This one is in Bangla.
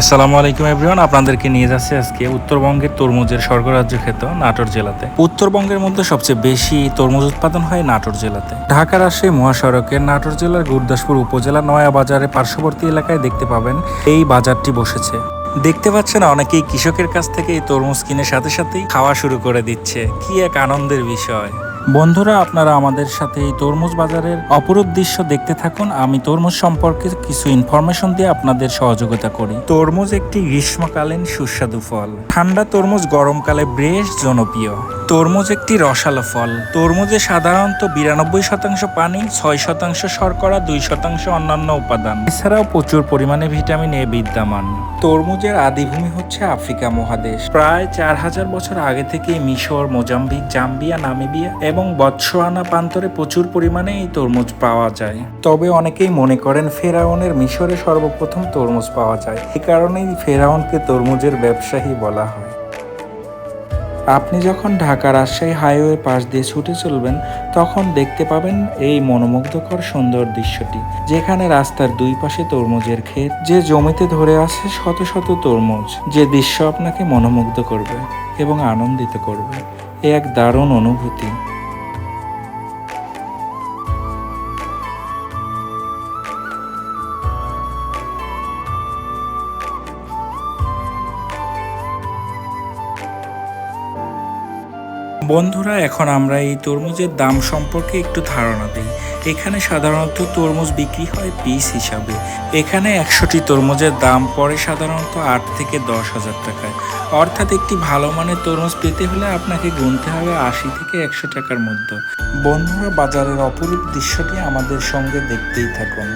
আসসালামু আলাইকুম এভরিওয়ান, আপনাদেরকে নিয়ে যাচ্ছে আজকে উত্তরবঙ্গের তরমুজের স্বর্গরাজ্য খ্যাত নাটোর জেলাতে। উত্তরবঙ্গের মধ্যে সবচেয়ে বেশি তরমুজ উৎপাদন হয় নাটোর জেলাতে। ঢাকা রাজশাহী মহাসড়কের নাটোর জেলার গুরদাসপুর উপজেলা নয়া বাজারে পার্শ্ববর্তী এলাকায় দেখতে পাবেন এই বাজারটি বসেছে। দেখতে পাচ্ছেন অনেকেই কৃষকের কাছ থেকে এই তরমুজ কিনে সাথে সাথেই খাওয়া শুরু করে দিচ্ছে। কি এক আনন্দের বিষয়। বন্ধুরা, আপনারা আমাদের সাথে এই তরমুজ বাজারের অপরূপ দৃশ্য দেখতে থাকুন। আমি তরমুজ সম্পর্কে কিছু ইনফরমেশন দিয়ে আপনাদের সহযোগিতা করি। তরমুজ একটি গ্রীষ্মকালীন সুস্বাদু ফল। ঠান্ডা তরমুজ গরমকালে বেশ জনপ্রিয়। তরমুজ একটি রসালো ফল। তরমুজে সাধারণত বিরানব্বই শতাংশ পানি, ছয় শতাংশ শর্করা, দুই শতাংশ অন্যান্য উপাদান। এছাড়াও প্রচুর পরিমাণে ভিটামিন এ বিদ্যমান। তরমুজের আদিভূমি হচ্ছে আফ্রিকা মহাদেশ। প্রায় চার হাজার বছর আগে থেকে মিশর, মোজাম্বিক, জাম্বিয়া, নামিবিয়া এবং বৎসোয়ানা প্রান্তরে প্রচুর পরিমাণে এই তরমুজ পাওয়া যায়। তবে অনেকেই মনে করেন ফেরাউনের মিশরে সর্বপ্রথম তরমুজ পাওয়া যায়। এ কারণেই ফেরাউনকে তরমুজের ব্যবসায়ী বলা হয়। আপনি যখন ঢাকা রাজশাহী হাইওয়ে পাশ দিয়ে ছুটে চলবেন, তখন দেখতে পাবেন এই মনোমুগ্ধকর সুন্দর দৃশ্যটি। যেখানে রাস্তার দুই পাশে তরমুজের ক্ষেত, যে জমিতে ধরে আছে শত শত তরমুজ, যে দৃশ্য আপনাকে মনোমুগ্ধ করবে এবং আনন্দিত করবে। এ এক দারুণ অনুভূতি। বন্ধুরা, এখন আমরা এই তরমুজের দাম সম্পর্কে একটু ধারণা দিই। এখানে সাধারণত তরমুজ বিক্রি হয় পিস হিসাবে। এখানে একশোটি তরমুজের দাম পড়ে সাধারণত আট থেকে দশ হাজার টাকায়। অর্থাৎ একটি ভালো মানের তরমুজ পেতে হলে আপনাকে গুনতে হবে আশি থেকে একশো টাকার মধ্যে। বন্ধুরা, বাজারের অপরূপ দৃশ্যটি আমাদের সঙ্গে দেখতেই থাকুন।